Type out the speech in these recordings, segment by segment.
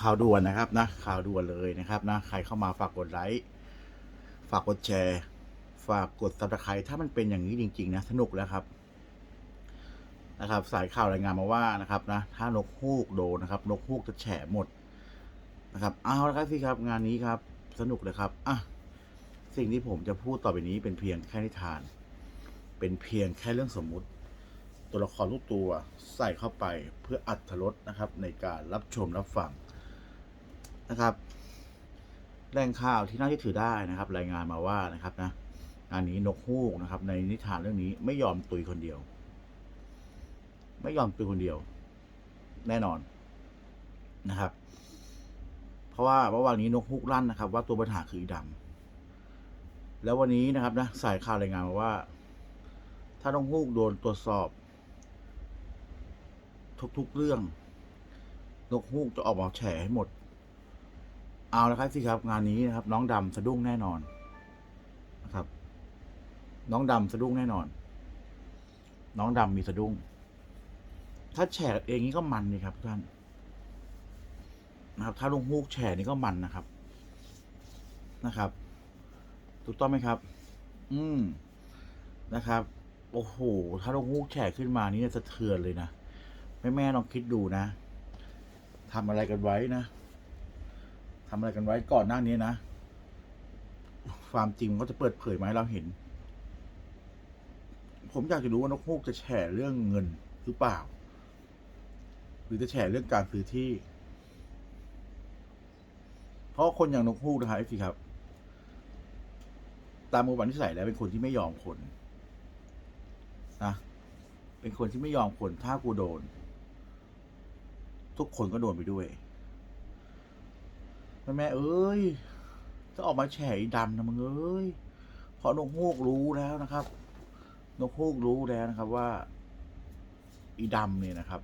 ข่าวด่วนนะครับนะข่าวด่วนเลยนะครับนะใครเข้ามาฝากกดไลค์ฝากกดแชร์ ฝากกดซับสไครต์ถ้ามันเป็นอย่างนี้จริง ๆ นะ สนุกแล้วครับ นะครับ สายข่าวรายงานมาว่านะครับนะถ้านกฮูกโดนนะครับ นกฮูกจะแฉหมดนะครับเอาละครับพี่ครับงานนี้ครับ สนุกเลยครับอะสิ่งที่ผมจะพูดต่อไปนี้เป็นเพียงแค่นิทาน เป็นเพียงแค่เรื่องสมมุติ ตัวละครทุกตัวใส่เข้าไปเพื่ออัดรสนะครับ ในการรับชมรับฟัง นะครับแหล่งข่าวที่น่าเชื่อถือได้นะครับ รายงานมาว่านะครับนะงานนี้นกฮูกนะครับ ในนิทานเรื่องนี้ไม่ยอมตุยคนเดียว ไม่ยอมตุยคนเดียว แน่นอนนะครับ เพราะว่าเมื่อวานนี้นกฮูกลั่นนะครับ ว่าตัวปัญหาคืออีดำแล้ววันนี้นะครับนะสายข่าวรายงานมาว่า ถ้านกฮูกโดนตรวจสอบ ทุกๆเรื่อง นกฮูกจะออกมาแฉให้หมด เอาละครับสิครับงานนี้นะครับ น้องดำสะดุ้งแน่นอนนะครับ น้องดำสะดุ้งแน่นอน น้องดำมีสะดุ้ง ถ้าแฉกเองนี่ก็มันนี่ครับท่านนะครับ ถ้าลุงฮูกแฉนี่ก็มันนะครับนะครับ ถูกต้องไหมครับ อืมนะครับ โอ้โห ถ้าลุงฮูกแฉขึ้นมานี่สะเทือนเลยนะแม่แม่ลองคิดดูนะทำอะไรกันไว้นะ ทำอะไรกันไว้ก่อนหน้านี้นะ ความจริงมันก็จะเปิดเผยมาให้เราเห็น ผมอยากจะรู้ว่านกฮูกจะแฉเรื่องเงินหรือเปล่า หรือจะแฉเรื่องการซื้อที่ เพราะคนอย่างนกฮูกนะครับสิครับ ตามมือวันที่ใส่แล้วเป็นคนที่ไม่ยอมคนนะเป็นคนที่ไม่ยอมคนถ้ากูโดน ทุกคนก็โดนไปด้วย แม่เอ้ยจะออกมาแฉอีดำนะมึงเอ้ยเพราะนกฮูกรู้แล้วนะครับ นกฮูกรู้แล้วนะครับว่า อีดำเนี่ยนะครับ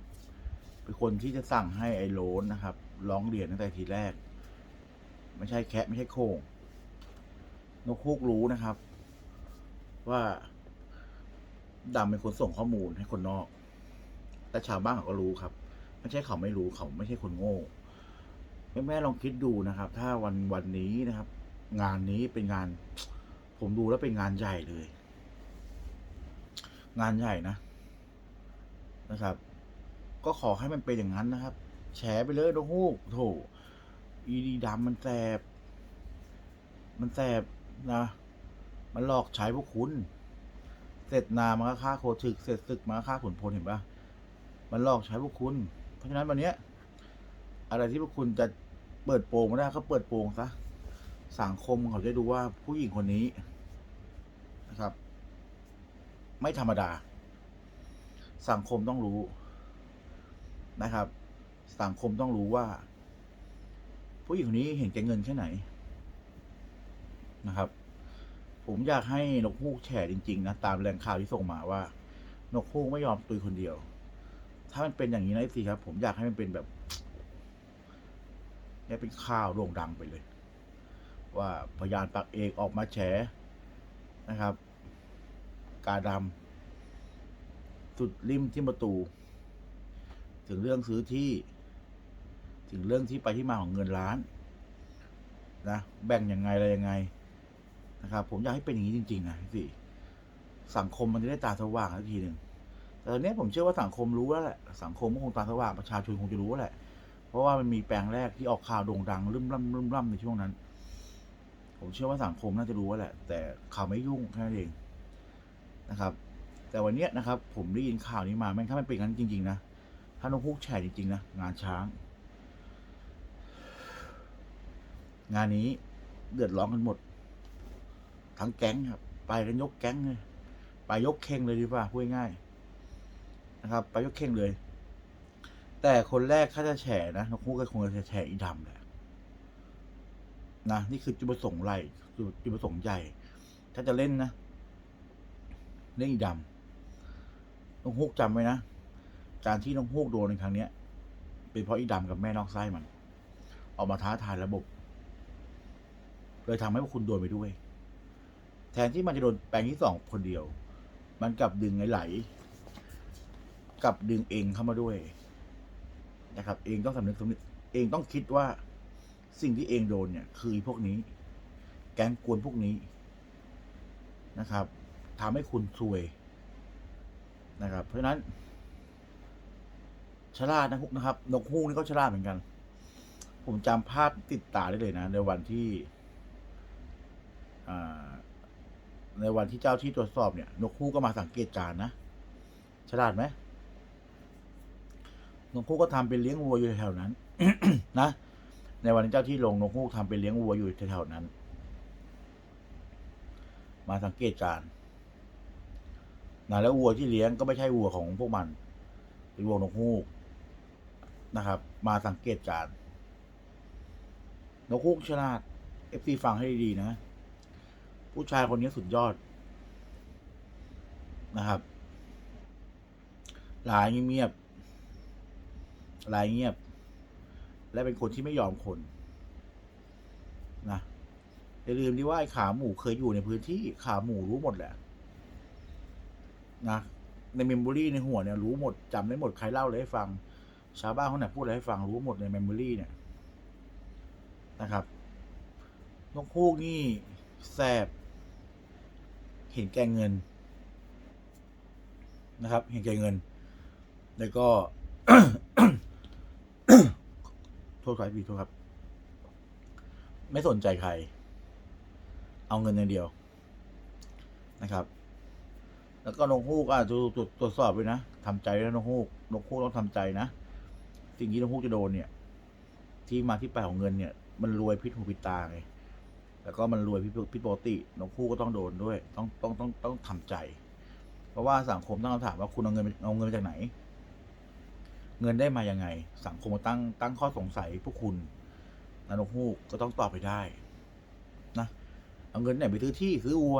เป็นคนที่จะสั่งให้ไอ้โลนนะครับร้องเรียนตั้งแต่ทีแรก ไม่ใช่แคะไม่ใช่โคงนกฮูกรู้นะครับ ว่าดำเป็นคนส่งข้อมูลให้คนนอก แต่ชาวบ้านเขาก็รู้ครับ ไม่ใช่เขาไม่รู้เขาไม่ใช่คนโง่ แม่แม่ลองคิดดูนะครับ ถ้าวันวันนี้นะครับ งานนี้เป็นงาน ผมดูแล้วเป็นงานใหญ่เลย งานใหญ่นะนะครับ ก็ขอให้มันเป็นอย่างนั้นนะครับ แฉไปเลยดงฮูกโถอีดีดำมันแสบ มันแสบนะ มันหลอกใช้พวกคุณ เสร็จนามันก็ฆ่าโคถึก เสร็จศึกมันก็ฆ่าขุนพลเห็นปะมันหลอกใช้พวกคุณ เพราะฉะนั้นวันเนี้ย อะไรที่พวกคุณจะ เปิดโปงไม่ได้ก็เปิดโปงซะสังคมเขาจะดูว่าผู้หญิงคนนี้นะครับ ไม่ธรรมดา สังคมต้องรู้นะครับ สังคมต้องรู้ว่า ผู้หญิงคนนี้เห็นแก่เงินแค่ไหนนะครับ ผมอยากให้นกฮูกแฉจริง ๆ นะ ตามแหล่งข่าวที่ส่งมาว่า นกฮูกไม่ยอมตุยคนเดียว ถ้ามันเป็นอย่างนี้นะสิครับ ผมอยากให้มันเป็นแบบ เนี่ยเป็นข่าวโด่งดังไปเลย ว่าพยานปากเอกออกมาแฉนะครับ กาดำสุดริมที่ประตู ถึงเรื่องซื้อที่ ถึงเรื่องที่ไปที่มาของเงินล้านนะแบ่งยังไงอะไรยังไงนะครับ ผมอยากให้เป็นอย่างนี้จริงๆนะพี่สิสังคมมันจะได้ตาสว่างสักทีหนึ่งแต่ตอนนี้ผมเชื่อว่าสังคมรู้แล้วแหละสังคมก็คงตาสว่างประชาชนคงจะรู้แหละ ราะว่ามันมีแปลงแรกที่ออกข่าวโด่งดังรึมร่ำรึมร่ำในช่วงนั้น ผมเชื่อว่าสังคมน่าจะรู้แล้วแหละ แต่ข่าวไม่ยุ่งแค่นั้นเองนะครับ แต่วันนี้นะครับ ผมได้ยินข่าวนี้มาแม่งถ้ามันเป็นงั้นจริง ๆ นะถ้านกฮูกแฉจริงๆนะงานช้าง งานนี้เดือดร้อนกันหมด ทั้งแก๊งครับ ไปกันยกแก๊งเลยไปยกเข่งเลยดีกว่าพูดง่ายๆนะครับ ไปยกเข่งเลย แต่คนแรกถ้าจะแฉนะนกฮูกก็คงจะแฉอีดำแหละนะนี่คือจุดประสงค์ไรจุดจุดประสงค์ใหญ่ ถ้าจะเล่นนะเล่นอีดำน้องฮุกจำไว้นะการที่น้องฮุกโดนในครั้งเนี้ย เป็นเพราะอีดำกับแม่นอกไส้มัน ออกมาท้าทายระบบเลยทำให้พวกคุณโดนไปด้วย แทนที่มันจะโดนแปลงที่สองคนเดียว มันกลับดึงไอ้ไหลกลับดึงเองเข้ามาด้วย นะครับเองต้องสำนึกสำนึกเองต้องคิดว่าสิ่งที่เองโดนเนี่ย คือพวกนี้ แก๊งกวนพวกนี้นะครับทำให้คุณซวยนะครับ เพราะฉะนั้นฉลาดนะคุกนะครับ นกฮูกนี่ก็ฉลาดเหมือนกัน ผมจำภาพติดตาได้เลยนะ ในวันที่ในวันที่เจ้าที่ตรวจสอบเนี่ย นกฮูกก็มาสังเกตการณ์นะ ฉลาดไหม นกฮูกก็ทำเป็นเลี้ยงวัวอยู่แถวนั้นนะ ในวันที่เจ้าที่ลงนกฮูกทำเป็นเลี้ยงวัวอยู่แถวนั้น มาสังเกตการนะแล้ววัวที่เลี้ยงก็ไม่ใช่วัวของพวกมันเป็นวัวนกฮูกนะครับ มาสังเกตการนกฮูกฉลาดเอฟซีฟังให้ดีๆนะ ผู้ชายคนนี้สุดยอดนะครับ หลายเงียบ ๆหลายเงียบ และเป็นคนที่ไม่ยอมคนนะอย่าลืมดิว่าไอ้ขาหมูเคยอยู่ในพื้นที่ขาหมูรู้หมดแหละนะในเมมโมรีในหัวเนี่ยรู้หมดจำได้หมดใครเล่าอะไรให้ฟัง ชาวบ้านคนไหนพูดอะไรให้ฟังรู้หมดในเมมโมรีเนี่ยนะครับนกฮูกนี่แสบเห็นแก่เงินนะครับ เห็นแก่เงิน แล้วก็ โทษครับพี่โทษครับ ไม่สนใจใคร เอาเงินอย่างเดียวนะครับ แล้วก็นกฮูกอะตรวจตรวจสอบด้วยนะทำใจแล้วนกฮูกนกฮูกต้องทำใจนะ สิ่งที่นกฮูกจะโดนเนี่ย ที่มาที่ไปของเงินเนี่ย มันรวยพิษหูพิษตาไงแล้วก็มันรวยพิษพิษปกตินกฮูกก็ต้องโดนด้วย ต้องต้องต้องต้องทำใจ เพราะว่าสังคมตั้งคำถามว่าคุณเอาเงินเอาเงินมาจากไหน เงินได้มายังไง สังคมตั้งตั้งข้อสงสัยพวกคุณนะนกฮูกก็ต้องตอบไปได้นะเอาเงินไหนไปซื้อที่ซื้อวัว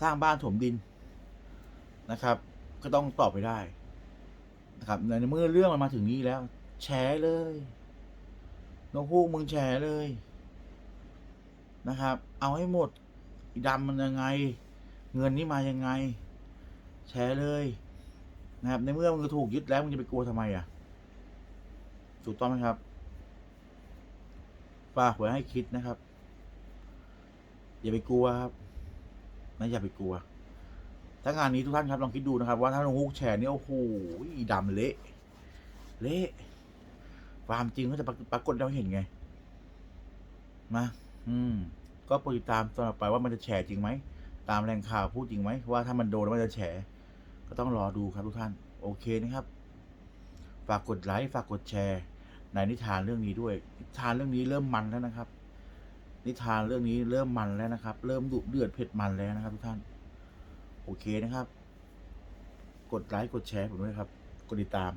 สร้างบ้านถมดินนะครับ ก็ต้องตอบไปได้นะครับในเมื่อเรื่องมันมาถึงนี้แล้ว แชร์เลยนกฮูกมึงแชร์เลยนะครับ เอาให้หมดดำมันยังไง เงินนี่มายังไง แชร์เลย นะครับ ในเมื่อมึงถูกยึดแล้วมึงจะไปกลัวทำไมอะ ถูกต้องไหมครับฝากไว้ให้คิดนะครับ อย่าไปกลัวครับนะอย่าไปกลัว ถ้างานนี้ทุกท่านครับลองคิดดูนะครับ ว่าถ้าลงฮุกแชร์นี่โอ้โหดำเละเละความจริงก็จะปรากฏเราเห็นไงมาอืม ก็โปติดตามต่อไปว่ามันจะแชร์จริงไหม ตามแรงข่าวพูดจริงไหมว่าถ้ามันโดนมันจะแฉ ก็ต้องรอดูครับทุกท่าน โอเคนะครับ ฝากกดไลค์ฝากกดแชร์ ในนิทานเรื่องนี้ด้วย นิทานเรื่องนี้เริ่มมันแล้วนะครับ นิทานเรื่องนี้เริ่มมันแล้วนะครับ เริ่มดุเดือดเผ็ดมันแล้วนะครับทุกท่าน โอเคนะครับ กดไลค์กดแชร์ผมด้วยครับ กดติดตาม